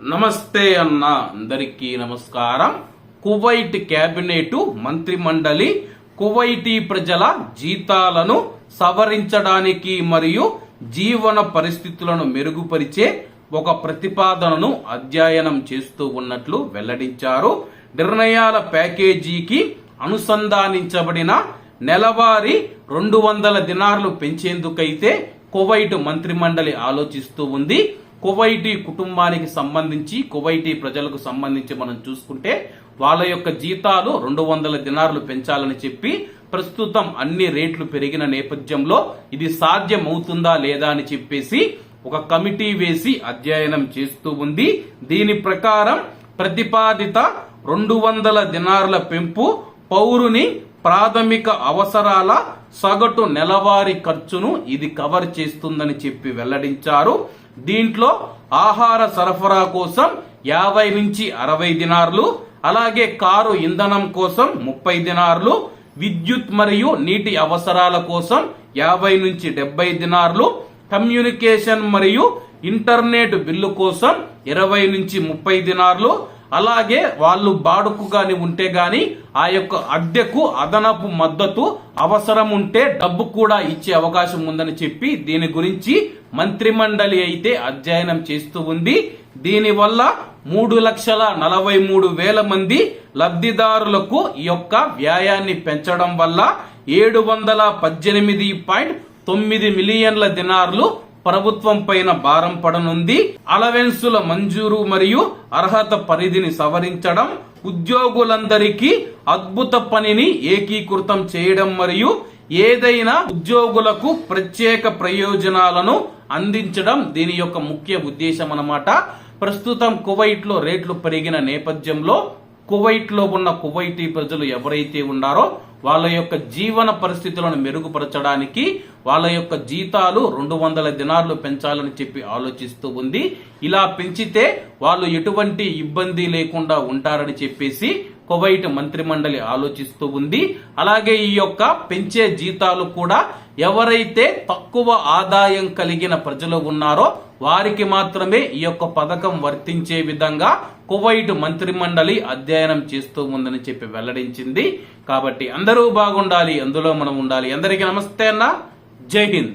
నమస్తే అన్న. అందరికీ నమస్కారం. కువైట్ కేబినెట్ మంత్రి మండలి కువైటీ ప్రజల జీతాలను సవరించడానికి మరియు జీవన పరిస్థితులను మెరుగుపరిచే ఒక ప్రతిపాదనను అధ్యయనం చేస్తూ ఉన్నట్లు వెల్లడించారు. నిర్ణయాల ప్యాకేజీకి అనుసంధానించబడిన నెలవారీ రెండు వందల దినార్లు పెంచేందుకైతే కువైట్ మంత్రిమండలి ఆలోచిస్తూ ఉంది. కువైటీ కుటుంబానికి సంబంధించి కువైటీ ప్రజలకు సంబంధించి మనం చూసుకుంటే వాళ్ళ యొక్క జీతాలు రెండు వందల దినార్లు పెంచాలని చెప్పి ప్రస్తుతం అన్ని రేట్లు పెరిగిన నేపథ్యంలో ఇది సాధ్యమవుతుందా లేదా అని చెప్పేసి ఒక కమిటీ వేసి అధ్యయనం చేస్తూ ఉంది. దీని ప్రకారం ప్రతిపాదిత రెండు వందల దినారుల పెంపు పౌరుని ప్రాథమిక అవసరాల సగటు నెలవారీ ఖర్చును ఇది కవర్ చేస్తుందని చెప్పి వెల్లడించారు. దీంట్లో ఆహార సరఫరా కోసం యాభై నుంచి అరవై దినార్లు అలాగే కారు ఇంధనం కోసం ముప్పై దినార్లు విద్యుత్ మరియు నీటి అవసరాల కోసం యాభై నుంచి డెబ్బై దినార్లు కమ్యూనికేషన్ మరియు ఇంటర్నెట్ బిల్లు కోసం ఇరవై నుంచి ముప్పై దినార్లు అలాగే వాళ్ళు బాడుకు గాని ఉంటే గాని ఆ యొక్క అద్దెకు అదనపు మద్దతు అవసరం ఉంటే డబ్బు కూడా ఇచ్చే అవకాశం ఉందని చెప్పి దీని గురించి మంత్రిమండలి అయితే అధ్యయనం చేస్తూ ఉంది. దీనివల్ల మూడు లక్షల నలభై మూడు వేల మంది లబ్ధిదారులకు ఈ యొక్క వ్యాయాన్ని పెంచడం వల్ల ఏడు వందల పద్దెనిమిది పాయింట్ తొమ్మిది మిలియన్ల దినార్లు ప్రభుత్వం పైన భారం పడనుంది. అలవెన్సుల మంజూరు మరియు అర్హత పరిధిని సవరించడం ఉద్యోగులందరికీ అద్భుత పనిని ఏకీకృతం చేయడం మరియు ఏదైనా ఉద్యోగులకు ప్రత్యేక ప్రయోజనాలను అందించడం దీని యొక్క ముఖ్య ఉద్దేశం అన్నమాట ప్రస్తుతం కువైట్లో రేట్లు పెరిగిన నేపథ్యంలో కువైట్లో ఉన్న కువైటీ ప్రజలు ఎవరైతే ఉన్నారో వాళ్ళ యొక్క జీవన పరిస్థితులను మెరుగుపరచడానికి వాళ్ళ యొక్క జీతాలు రెండు వందల దినార్లు పెంచాలని చెప్పి ఆలోచిస్తూ ఉంది. ఇలా పెంచితే వాళ్ళు ఎటువంటి ఇబ్బంది లేకుండా ఉంటారని చెప్పేసి కువైట్ మంత్రిమండలి ఆలోచిస్తూ ఉంది. అలాగే ఈ యొక్క పెంచే జీతాలు కూడా ఎవరైతే తక్కువ ఆదాయం కలిగిన ప్రజలు ఉన్నారో వారికి మాత్రమే ఈ యొక్క పథకం వర్తించే విధంగా కువైట్ మంత్రిమండలి అధ్యయనం చేస్తూ ఉందని చెప్పి వెల్లడించింది. కాబట్టి అందరూ బాగుండాలి అందులో మనం ఉండాలి. అందరికీ నమస్తే అన్న. జై హింద్.